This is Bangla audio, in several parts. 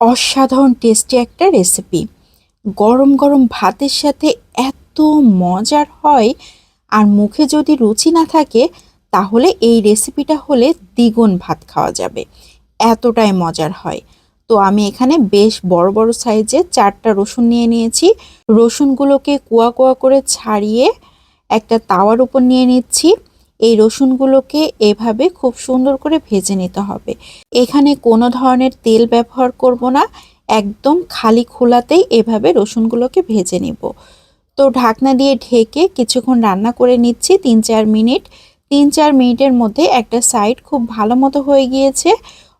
অসাধারণ টেস্টি একটা রেসিপি গরম গরম ভাতের সাথে এত মজার হয় আর মুখে যদি রুচি না থাকে, তাহলে এই রেসিপিটা হলে দ্বিগুণ ভাত খাওয়া যাবে। এতটাই মজার হয়। তো আমি এখানে বেশ বড় বড় সাইজে চারটা রসুন নিয়ে নিয়েছি। রসুনগুলোকে কুয়া কুয়া করে ছাড়িয়ে একটা তাওয়ার উপর নিয়ে নিচ্ছি। এই রসুনগুলোকে এভাবে খুব সুন্দর করে ভেজে নিতে হবে। এখানে কোনো ধরনের তেল ব্যবহার করব না, একদম খালি খোলাতেই এভাবে রসুনগুলোকে ভেজে নিব। তো ঢাকনা দিয়ে ঢেকে কিছুক্ষণ রান্না করে নিচ্ছি তিন চার মিনিট। তিন চার মিনিটের মধ্যে একটা সাইড খুব ভালো মতো হয়ে গিয়েছে।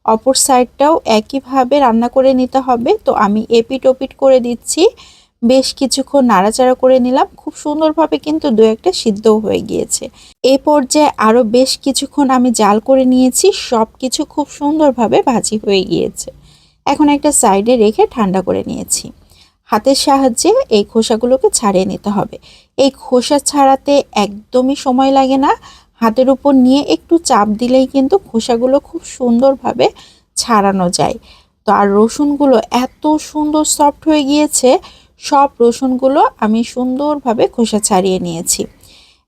অপর সাইডটাও একইভাবে রান্না করে নিতে হবে। তো আমি এপিট ওপিট করে দিচ্ছি। বেশ কিছুক্ষণ নাড়াচাড়া করে নিলাম। খুব সুন্দরভাবে কিন্তু দু একটা সিদ্ধও হয়ে গিয়েছে। এই পর্যায়ে আরও বেশ কিছুক্ষণ আমি জাল করে নিয়েছি সব কিছু খুব সুন্দরভাবে ভাজি হয়ে গিয়েছে। এখন একটা সাইডে রেখে ঠান্ডা করে নিয়েছি। হাতের সাহায্যে এই খোসাগুলোকে ছাড়িয়ে নিতে হবে। এই খোসা ছাড়াতে একদমই সময় লাগে না। হাতের উপর নিয়ে একটু চাপ দিলেই কিন্তু খোসাগুলো খুব সুন্দরভাবে ছাড়ানো যায়। তো আর রসুনগুলো এত সুন্দর সফট হয়ে গিয়েছে সব রসুনগুলো আমি সুন্দরভাবে খোসা ছাড়িয়ে নিয়েছি।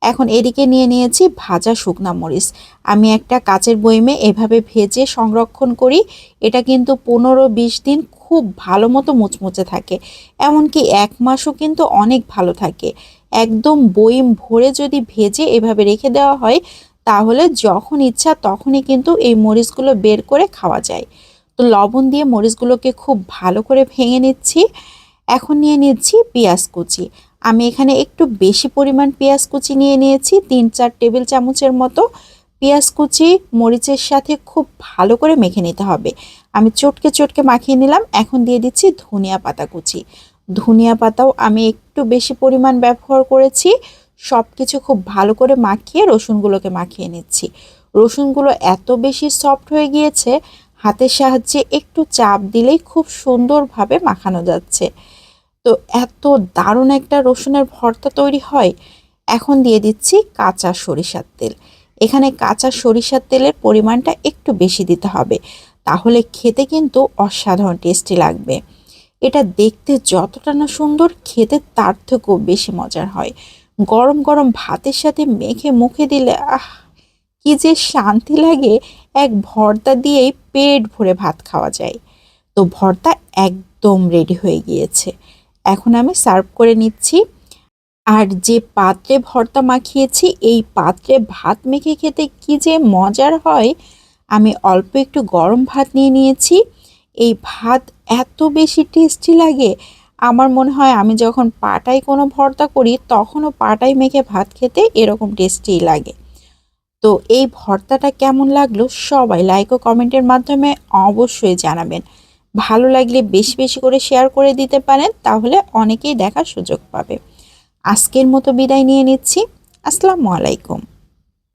এখন এদিকে নিয়ে নিয়েছি ভাজা শুকনা মরিচ। আমি একটা কাচের বইমে এভাবে ভেজে সংরক্ষণ করি, এটা কিন্তু পনেরো বিশ দিন খুব ভালো মতো মুচমুচে থাকে। এমনকি এক মাসও কিন্তু অনেক ভালো থাকে। একদম বইম ভরে যদি ভেজে এভাবে রেখে দেওয়া হয়, তাহলে যখন ইচ্ছা তখনই কিন্তু এই মরিচগুলো বের করে খাওয়া যায়। তো লবণ দিয়ে মরিচগুলোকে খুব ভালো করে ভেঙে নিচ্ছি। এখন নিয়ে নিচ্ছি পেঁয়াজ কুচি। আমি এখানে একটু বেশি পরিমাণ পেঁয়াজ কুচি নিয়ে নিয়েছি, তিন চার টেবিল চামচের মতো। পেঁয়াজ কুচি মরিচের সাথে খুব ভালো করে মেখে নিতে হবে। আমি চটকে চটকে মাখিয়ে নিলাম, এখন দিয়ে দিচ্ছি ধনিয়া পাতা কুচি। ধনিয়া পাতাও আমি একটু বেশি পরিমাণ ব্যবহার করেছি সব কিছু খুব ভালো করে মাখিয়ে রসুনগুলোকে মাখিয়ে নিচ্ছি। রসুনগুলো এত বেশি সফট হয়ে গিয়েছে, হাতের সাহায্যে একটু চাপ দিলেই খুব সুন্দরভাবে মাখানো যাচ্ছে। তো এত দারুণ একটা রসুনের ভর্তা তৈরি হয়। এখন দিয়ে দিচ্ছি কাঁচা সরিষার তেল। এখানে কাঁচা সরিষার তেলের পরিমাণটা একটু বেশি দিতে হবে। তাহলে খেতে কিন্তু অসাধারণ টেস্টি লাগবে। এটা দেখতে যতটা না সুন্দর, খেতে তার থেকেও বেশি মজার হয়। গরম গরম ভাতের সাথে মেখে মুখে দিলে, আহ, কি যে শান্তি লাগে। এক ভর্তা দিয়েই পেট ভরে ভাত খাওয়া যায়। তো ভর্তা একদম রেডি হয়ে গিয়েছে। এখন আমি সার্ভ করে নিচ্ছি। আর যে পাত্রে ভর্তা মাখিয়েছি, এই পাত্রে ভাত মেখে খেতে কি যে মজার হয়, আমি অল্প একটু গরম ভাত নিয়ে নিয়েছি। এই ভাত এত বেশি টেস্টি লাগে, আমার মনে হয় আমি যখন পাটায় কোনো ভর্তা করি, তখনও পাটায় মেখে ভাত খেতে এরকম টেস্টি লাগে। তো এই ভর্তাটা কেমন লাগল সবাই লাইক ও কমেন্টের মাধ্যমে অবশ্যই জানাবেন। ভালো লাগলে বেশি বেশি করে শেয়ার করে দিতে পারেন, তাহলে অনেকেই দেখার সুযোগ পাবে। আজকের মতো বিদায় নিয়ে নিচ্ছি। আসসালামু আলাইকুম।